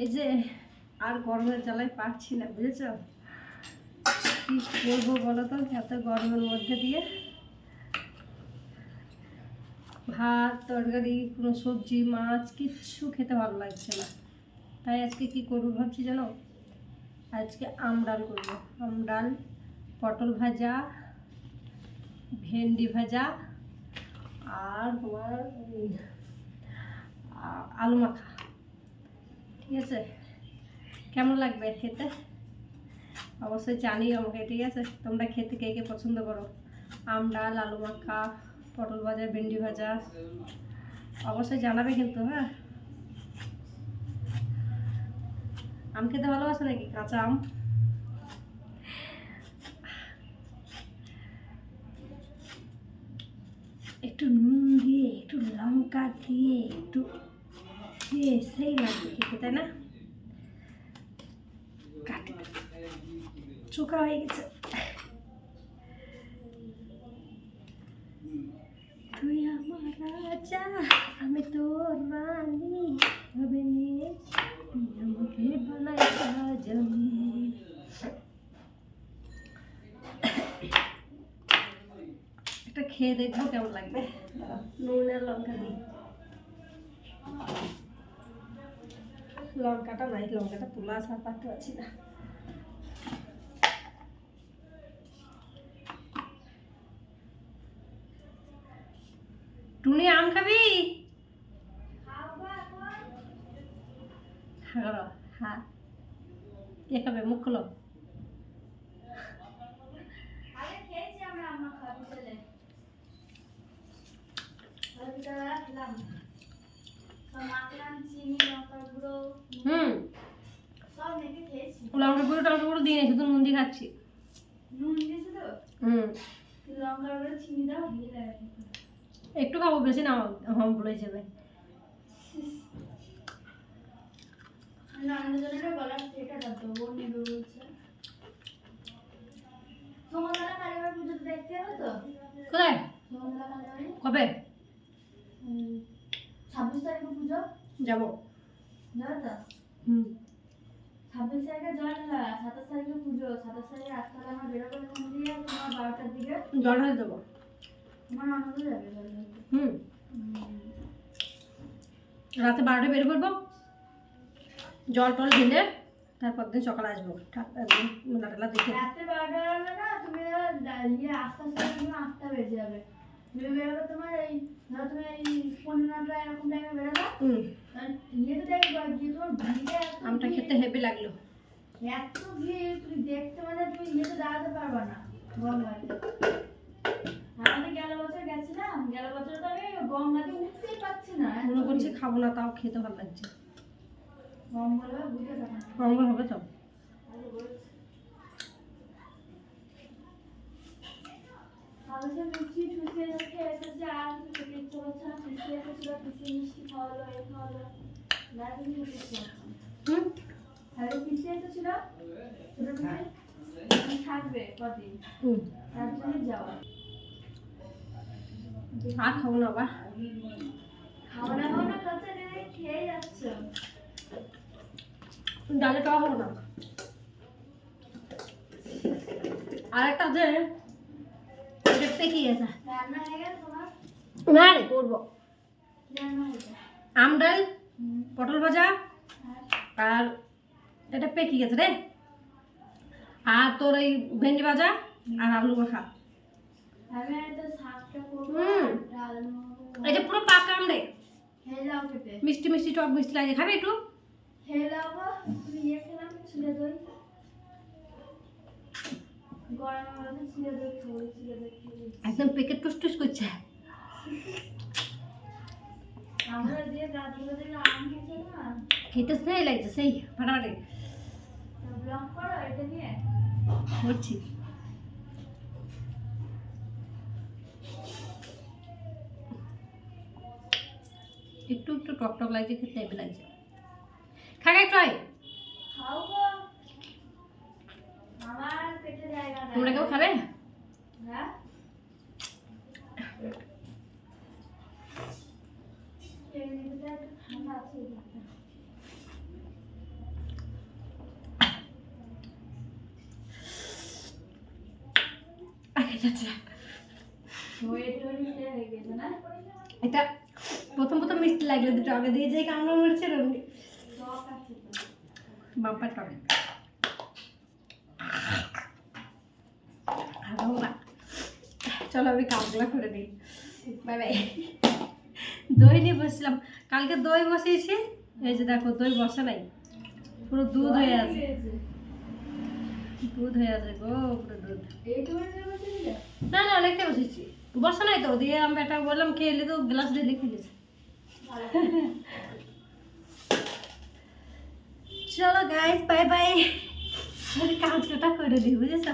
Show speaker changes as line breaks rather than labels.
এই যে আর গরমের জ্বালায় পারছি না, বুঝেছ? কি করব বলো তো, এত গরমের মধ্যে দিয়ে? ভাত, তরকারি, কোনো সবজি, মাছ, কিচ্ছু খেতে ভালো লাগছে না। তাই আজকে কি করব ভাবছি জানো? আজকে আমডাল করব। আমডাল পটল ভাজা, ভেন্ডি ভাজা, আর তোমার আলু মাখা। ঠিক আছে? কেমন লাগবে খেতে? অবশ্যই জানিও আমাকে, ঠিক আছে? তোমরা খেতে কে কে পছন্দ করো? আম ডাল, আলু মাখা, পটল ভাজা, ভেন্ডি ভাজা, অবশ্যই জানাবে কিন্তু হ্যাঁ? আম খেতে ভালোবাসো নাকি? কাঁচা আম? একটু নুন দিয়ে, একটু লঙ্কা দিয়ে, একটু দিয়ে সেই লাগবে তাই না? কাটি। চোখা হয়ে গেছে। তুই আমার রাজা, আমি তোর রানী হবে আমাকে বানাই সাজাবি একটা খেয়ে দেখব কেমন লাগবে। নুন আর লঙ্কা দিই লঙ্কাটা নাই, লঙ্কাটা তোলা আসা পারতে পারছি না। টুনি, আম খাবি? হ্যাঁ হ্যাঁ। কে খাবে? মুখ খোলো
আগে খেয়েছি আমরা আম্মা খাওয়া বিকেলে আর বিকেলবেলা খেলাম সব মাখলাম চিনি লঙ্কার গুঁড়ো
হুম
সব
লঙ্কা গুঁড়ো টঙ্কা গুঁড়ো দিই শুধু নুন দিয়ে খাচ্ছি।
নুন দিয়েছে তো?
হুম।
লঙ্কার গুঁড়ো চিনি দাও ভিজে লাগে খেতে।
একটু খাব বেশি না হম বলে যাবে। কোথায়? কবে?
ছাব্বিশ তারিখে পুজো?
যাব। হুম।
ছাব্বিশ তারিখে জল ঢালা সাতাশ তারিখে পুজো সাতাশ তারিখে আটটালে আমার বেরোবে এখান দিয়ে তোমার বারোটার দিকে।
জল ঢালে দেবো।
তোমার আনন্দ যাবে
হুম। রাতে বারোটা বের করব। জল টল ঢেলে তারপর দিন সকালে আসব। একদম দেখে।
রাত্রে বারোটা বেরোবে না তুমি ইয়ে আস্তে আস্তে তুমি আটটা বেজে যাবে। বেরোবে তোমার এই ধরো তুমি এই পনেরো নটা এরকম টাইমে বেরোবে
হুম।
আর ইয়েতে দেখবে গিয়ে তোমার ভিড়ে
আমটা খেতে হেভি লাগল।
এত ভিড় তুমি দেখতে মানে তুমি ইয়েতে দাঁড়াতে পারবে না। গঙ্গাতে আমাদের গেল বছর গেছিলাম গেল বছর তো আমি গঙ্গাতে উঠতেই পারছি না
মনে করছি খাব না তাও খেতে ভালো লাগছে।
মঙ্গল হবে
মঙ্গল হবে তো।
লুচি রেখে এসেছে আর কিছু খেতে ইচ্ছে করছে না পিসি এসেছিল পিসি মিষ্টি খাওয়ালো এ খাওয়ালো। দারুণ খেতে
হুম
আর থাকবে কদিন? যাওয়া।
খাব না
না করতে নেই খেয়ে যাচ্ছ?
ডালে খাওয়া না। আর একটা আছে?
রান্না হয়ে গেল তোমার?
না রে করব।
কি
আম ডাল পটল ভাজা
আর
এটা পেকে গেছে রে। আর তোর এই ভেন্ডি ভাজা আর আলু মাখা এই যে পুরো পাকা আম রে মিষ্টি মিষ্টি টক মিষ্টি লাগে খাবে একটু?
ইয়ে
একদম পেকে টুস টুস করছে।
আমরা যে গাছগুলো আম খেয়েছে না
খেতে সেই লাগছে সেই ফাটাফাটি করছি একটু একটু টক টক লাগছে খেতে লাগছে খাগাই একটু আয়
খাও গো আমার পেটে জায়গা নাই
তোমরা কেউ খাবে
হ্যাঁ এমনিতে একটু ঠান্ডা আছে
এটা প্রথম প্রথম মিষ্টি লাগলে, দুটো আগে দিয়ে যাই কামড় মরছে রঙে
টক। আছে
টবে চলো আমি কাজগুলো করে দিই। Bye bye. দই নিয়ে বসছিলাম। কালকে দই বসিয়েছি। এই যে দেখো, দই বসে নাই পুরো দুধ হয়ে আছে। দুধ হয়ে আছে গো পুরো দুধ।
দিলে
না না অনেকটা বসেছি। বসে নাই তো দিয়ে আমি বেটা বললাম খেয়ে এলি তো গ্লাস দিয়ে খেলেছে চলো গাইস বাই বাই কাজ কটা করে দিই বুঝেছ?